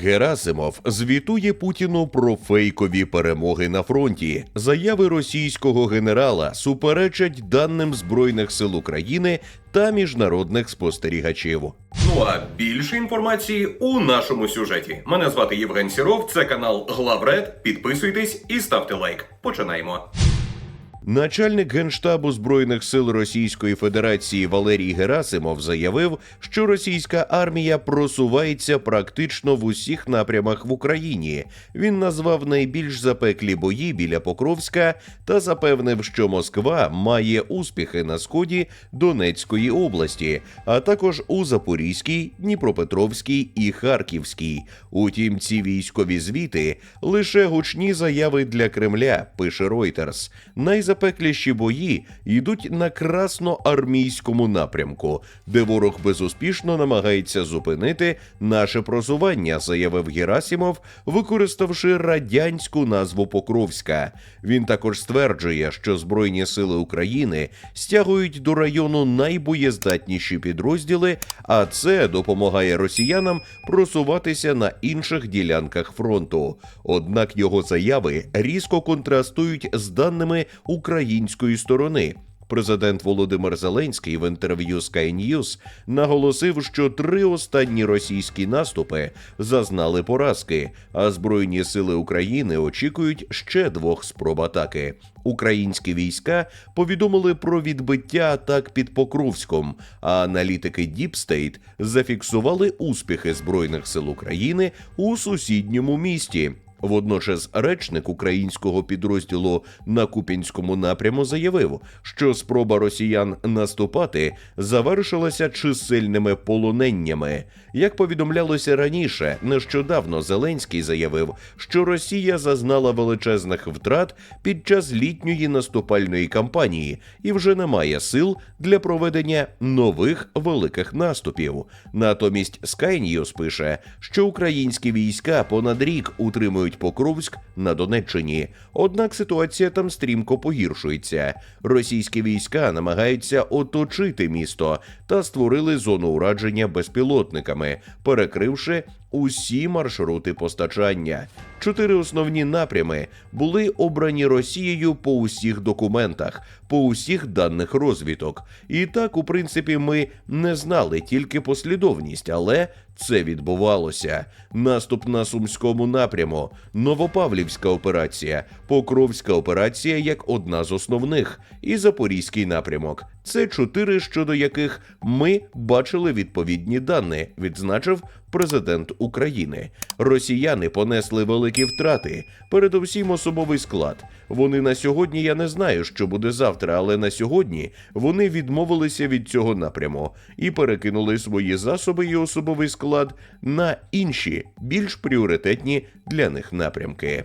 Герасимов звітує Путіну про фейкові перемоги на фронті. Заяви російського генерала суперечать даним Збройних сил України та міжнародних спостерігачів. Ну а більше інформації у нашому сюжеті. Мене звати Євген Сіров, це канал Главред. Підписуйтесь і ставте лайк. Починаємо. Начальник генштабу збройних сил Російської Федерації Валерій Герасимов заявив, що російська армія просувається практично в усіх напрямах в Україні. Він назвав найбільш запеклі бої біля Покровська та запевнив, що Москва має успіхи на сході Донецької області, а також у Запорізькій, Дніпропетровській і Харківській. Утім, ці військові звіти лише гучні заяви для Кремля, пише Reuters. Найзапекліші бої йдуть на красноармійському напрямку, де ворог безуспішно намагається зупинити наше просування, заявив Герасімов, використавши радянську назву Покровська. Він також стверджує, що Збройні сили України стягують до району найбоєздатніші підрозділи, а це допомагає росіянам просуватися на інших ділянках фронту. Однак його заяви різко контрастують з даними української сторони. Президент Володимир Зеленський в інтерв'ю Sky News наголосив, що три останні російські наступи зазнали поразки, а збройні сили України очікують ще двох спроб атаки. Українські війська повідомили про відбиття атак під Покровськом, а аналітики State зафіксували успіхи збройних сил України у сусідньому місті. Водночас речник українського підрозділу на Купінському напряму заявив, що спроба росіян наступати завершилася чисельними полоненнями. Як повідомлялося раніше, нещодавно Зеленський заявив, що Росія зазнала величезних втрат під час літньої наступальної кампанії і вже не має сил для проведення нових великих наступів. Натомість Sky News пише, що українські війська понад рік утримують Покровськ на Донеччині. Однак ситуація там стрімко погіршується. Російські війська намагаються оточити місто та створили зону ураження безпілотниками, перекривши усі маршрути постачання. Чотири основні напрями були обрані Росією по усіх документах, по усіх даних розвідок. І так, у принципі, ми не знали тільки послідовність, але це відбувалося. Наступ на сумському напряму, Новопавлівська операція, Покровська операція як одна з основних, і Запорізький напрямок. Це чотири, щодо яких ми бачили відповідні дані, відзначив президент України. Росіяни понесли великі втрати, передусім особовий склад. Вони на сьогодні я не знаю, що буде завтра, але на сьогодні вони відмовилися від цього напряму і перекинули свої засоби і особовий склад на інші, більш пріоритетні для них напрямки.